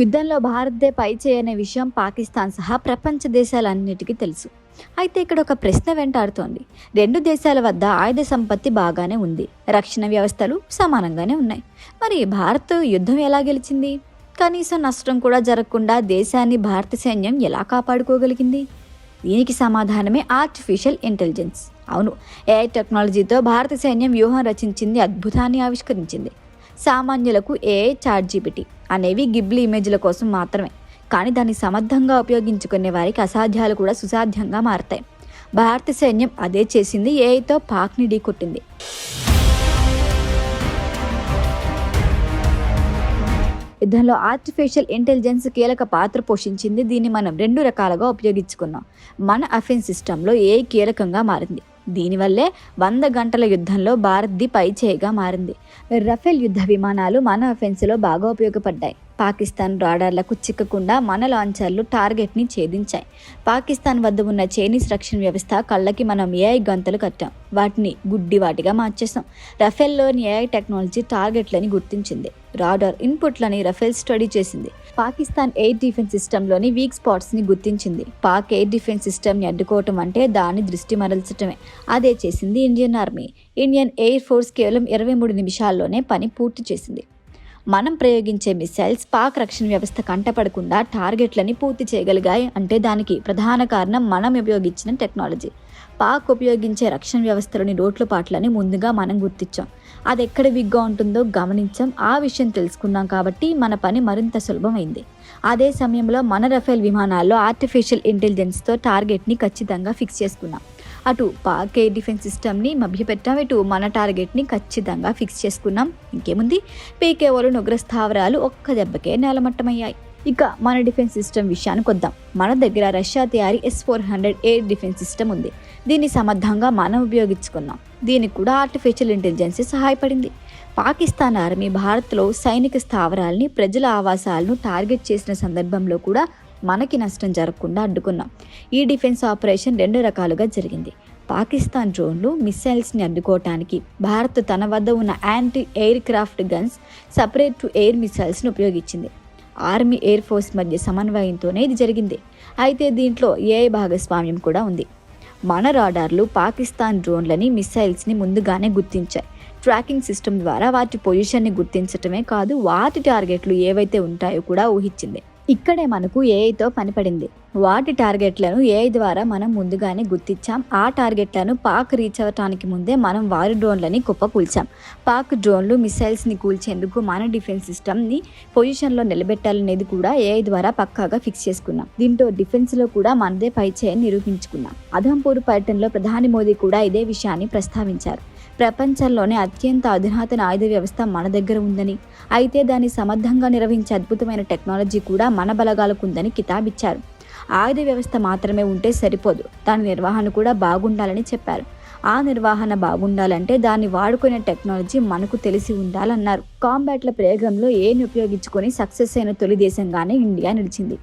యుద్ధంలో భారత్దే పై చేయనే విషయం పాకిస్తాన్ సహా ప్రపంచ దేశాలన్నిటికీ తెలుసు. అయితే ఇక్కడ ఒక ప్రశ్న వెంటాడుతోంది. రెండు దేశాల వద్ద ఆయుధ సంపత్తి బాగానే ఉంది. రక్షణ వ్యవస్థలు సమానంగానే ఉన్నాయి. మరి భారత్ యుద్ధం ఎలా గెలిచింది? కనీసం నష్టం కూడా జరగకుండా దేశాన్ని భారత సైన్యం ఎలా కాపాడుకోగలిగింది? దీనికి సమాధానమే ఆర్టిఫిషియల్ ఇంటెలిజెన్స్ అవును ఏఐ టెక్నాలజీతో భారత సైన్యం వ్యూహం రచించింది అద్భుతాన్ని ఆవిష్కరించింది. సామాన్యులకు ఏఐ చాట్ జీబీటీ అనేవి గిబ్లీ ఇమేజ్ల కోసం మాత్రమే. కానీ దాన్ని సమర్థంగా ఉపయోగించుకునే వారికి అసాధ్యాలు కూడా సుసాధ్యంగా మారతాయి. భారత సైన్యం అదే చేసింది ఏఐతో పాక్ని ఢీకొట్టింది యుద్ధంలో ఆర్టిఫిషియల్ ఇంటెలిజెన్స్ కీలక పాత్ర పోషించింది దీన్ని మనం రెండు రకాలుగా ఉపయోగించుకున్నాం. మన అఫెన్స్ సిస్టంలో ఏ కీలకంగా మారింది. దీనివల్లే వంద గంటల యుద్ధంలో భారత్ది పై చేయిగా మారింది. రఫేల్ యుద్ధ విమానాలు మన అఫెన్స్లో బాగా ఉపయోగపడ్డాయి. పాకిస్తాన్ రాడార్లకు చిక్కకుండా మన లాంచర్లు టార్గెట్ని ఛేదించాయి. పాకిస్తాన్ వద్ద ఉన్న చైనీస్ రక్షణ వ్యవస్థ కళ్ళకి మనం ఏఐ గంతలు కట్టాం. వాటిని గుడ్డివాటిగా మార్చేసాం రఫేల్లోని ఏఐ టెక్నాలజీ టార్గెట్లని గుర్తించింది. రాడార్ ఇన్పుట్లని రఫేల్ స్టడీ చేసింది. పాకిస్తాన్ ఎయిర్ డిఫెన్స్ సిస్టంలోని వీక్ స్పాట్స్ని గుర్తించింది. పాక్ ఎయిర్ డిఫెన్స్ సిస్టమ్ని అడ్డుకోవటం అంటే దాని దృష్టి మరల్చటమే. అదే చేసింది Indian army. Indian air force కేవలం ఇరవై మూడు నిమిషాల్లోనే పని పూర్తి చేసింది. మనం ప్రయోగించే మిసైల్స్ పాక్ రక్షణ వ్యవస్థ కంటపడకుండా టార్గెట్లని పూర్తి చేయగలిగాయి అంటే దానికి ప్రధాన కారణం మనం ఉపయోగించిన టెక్నాలజీ. పాక్ ఉపయోగించే రక్షణ వ్యవస్థలోని రోడ్ల పాట్లని ముందుగా మనం గుర్తించాం. అది ఎక్కడ విగ్గా ఉంటుందో గమనించాం. ఆ విషయం తెలుసుకున్నాం కాబట్టి మన పని మరింత సులభమైంది. అదే సమయంలో మన రఫేల్ విమానాల్లో ఆర్టిఫిషియల్ ఇంటెలిజెన్స్తో టార్గెట్ని ఖచ్చితంగా ఫిక్స్ చేసుకున్నాం. అటు పాక్ ఎయిర్ డిఫెన్స్ సిస్టమ్ని మభ్యపెట్టాం ఇటు మన టార్గెట్ని ఖచ్చితంగా ఫిక్స్ చేసుకున్నాం. ఇంకేముంది? పీకేఓలు నుగ్ర స్థావరాలు ఒక్క దెబ్బకే నేలమట్టమయ్యాయి. ఇక మన డిఫెన్స్ సిస్టమ్ విషయానికి వద్దాం మన దగ్గర రష్యా తయారీ S four hundred air defence system ఉంది. దీన్ని సమర్థంగా మనం ఉపయోగించుకున్నాం దీనికి కూడా ఆర్టిఫిషియల్ ఇంటెలిజెన్స్ సహాయపడింది. పాకిస్తాన్ ఆర్మీ భారత్లో సైనిక స్థావరాల్ని ప్రజల ఆవాసాలను టార్గెట్ చేసిన సందర్భంలో కూడా మనకి నష్టం జరగకుండా అడ్డుకున్నాం. ఈ డిఫెన్స్ ఆపరేషన్ రెండు రకాలుగా జరిగింది. పాకిస్తాన్ డ్రోన్లు మిసైల్స్ని అడ్డుకోవటానికి భారత్ తన వద్ద ఉన్న anti aircraft guns separate to air మిసైల్స్ని ఉపయోగించింది. ఆర్మీ ఎయిర్ ఫోర్స్ మధ్య సమన్వయంతోనే ఇది జరిగింది. అయితే దీంట్లో ఏఐ భాగస్వామ్యం కూడా ఉంది. మన రాడార్లు పాకిస్తాన్ డ్రోన్లని మిసైల్స్ని ముందుగానే గుర్తించాయి. ట్రాకింగ్ సిస్టమ్ ద్వారా వాటి పొజిషన్ని గుర్తించటమే కాదు వాటి టార్గెట్లు ఏవైతే ఉంటాయో కూడా ఊహించింది. ఇక్కడే మనకు ఏఐతో పనిపడింది. వాటి టార్గెట్లను ఏఐ ద్వారా మనం ముందుగానే గుర్తించాం. ఆ టార్గెట్లను పాక్ రీచ్ అవ్వటానికి ముందే మనం వారి డ్రోన్లని కుప్పకూల్చాం పాక్ డ్రోన్లు మిసైల్స్ని కూల్చేందుకు మన డిఫెన్స్ సిస్టమ్ని పొజిషన్లో నిలబెట్టాలనేది కూడా ఏఐ ద్వారా పక్కాగా ఫిక్స్ చేసుకున్నాం. దీంతో డిఫెన్స్లో కూడా మనదే పైచేయని నిరూపించుకున్నాం. అధంపూర్ పర్యటనలో ప్రధాని మోదీ కూడా ఇదే విషయాన్ని ప్రస్తావించారు. ప్రపంచంలోనే అత్యంత అధునాతన ఆయుధ వ్యవస్థ మన దగ్గర ఉందని. అయితే దాన్ని సమర్థంగా నిర్వహించే అద్భుతమైన టెక్నాలజీ కూడా మన బలగాలకు ఉందని కితాబిచ్చారు. ఆయుధ వ్యవస్థ మాత్రమే ఉంటే సరిపోదు. దాని నిర్వహణ కూడా బాగుండాలని చెప్పారు. ఆ నిర్వహణ బాగుండాలంటే దాన్ని వాడుకునే టెక్నాలజీ మనకు తెలిసి ఉండాలన్నారు. కాంబాట్ల ప్రయోగంలో ఏని ఉపయోగించుకొని సక్సెస్ అయిన తొలి దేశంగానే ఇండియా నిలిచింది.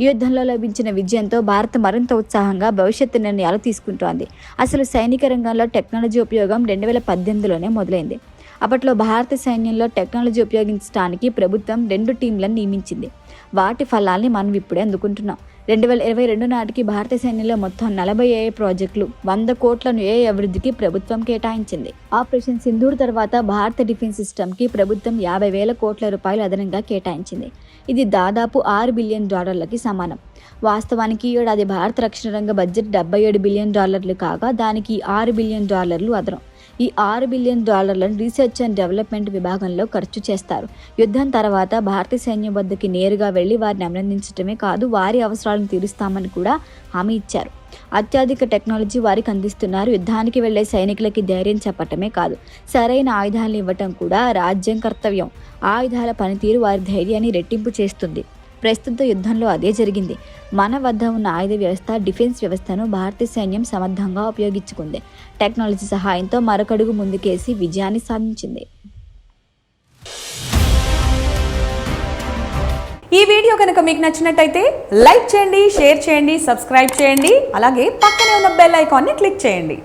యుద్ధంలో లభించిన విజయంతో భారత్ మరింత ఉత్సాహంగా భవిష్యత్తు నిర్ణయాలు తీసుకుంటోంది. అసలు సైనిక రంగంలో టెక్నాలజీ ఉపయోగం రెండు వేల పద్దెనిమిదిలోనే మొదలైంది. అప్పట్లో భారత సైన్యంలో టెక్నాలజీ ఉపయోగించడానికి ప్రభుత్వం రెండు టీంలను నియమించింది. వాటి ఫలాల్ని మనం ఇప్పుడే అందుకుంటున్నాం. రెండు వేల ఇరవై రెండు నాటికి భారత సైన్యంలో మొత్తం నలభై ఏ ప్రాజెక్టులు వంద కోట్లను ఏ అభివృద్ధికి ప్రభుత్వం కేటాయించింది. ఆపరేషన్ సింధూర్ తర్వాత భారత డిఫెన్స్ సిస్టమ్కి ప్రభుత్వం యాభై వేల కోట్ల రూపాయలు అదనంగా కేటాయించింది. ఇది దాదాపు ఆరు బిలియన్ డాలర్లకి సమానం. వాస్తవానికి ఈ ఏడాది భారత రక్షణ రంగ బడ్జెట్ డెబ్బై ఏడు బిలియన్ డాలర్లు కాగా దానికి ఆరు బిలియన్ డాలర్లు అదనం. ఈ ఆరు బిలియన్ డాలర్లను రీసెర్చ్ అండ్ డెవలప్మెంట్ విభాగంలో ఖర్చు చేస్తారు. యుద్ధం తర్వాత భారతీయ సైన్యం వద్దకి నేరుగా వెళ్ళి వారిని అభినందించడమే కాదు వారి అవసరాలను తీరుస్తామని కూడా హామీ ఇచ్చారు. అత్యాధిక టెక్నాలజీ వారికి అందిస్తున్నారు. యుద్ధానికి వెళ్ళే సైనికులకి ధైర్యం చెప్పటమే కాదు సరైన ఆయుధాలను ఇవ్వటం కూడా రాజ్యం కర్తవ్యం. ఆయుధాల పనితీరు వారి ధైర్యాన్ని రెట్టింపు చేస్తుంది. ప్రస్తుత యుద్ధంలో అదే జరిగింది. మన వద్ద ఉన్న ఆయుధ వ్యవస్థ డిఫెన్స్ వ్యవస్థను భారతీయ సైన్యం సమర్థంగా ఉపయోగించుకుంది. టెక్నాలజీ సహాయంతో మరొకడుగు ముందుకేసి విజయాన్ని సాధించింది. ఈ వీడియో కనుక మీకు నచ్చినట్టయితే లైక్ చేయండి షేర్ చేయండి సబ్స్క్రైబ్ చేయండి. అలాగే పక్కనే ఉన్న బెల్ ఐకాన్ని క్లిక్ చేయండి.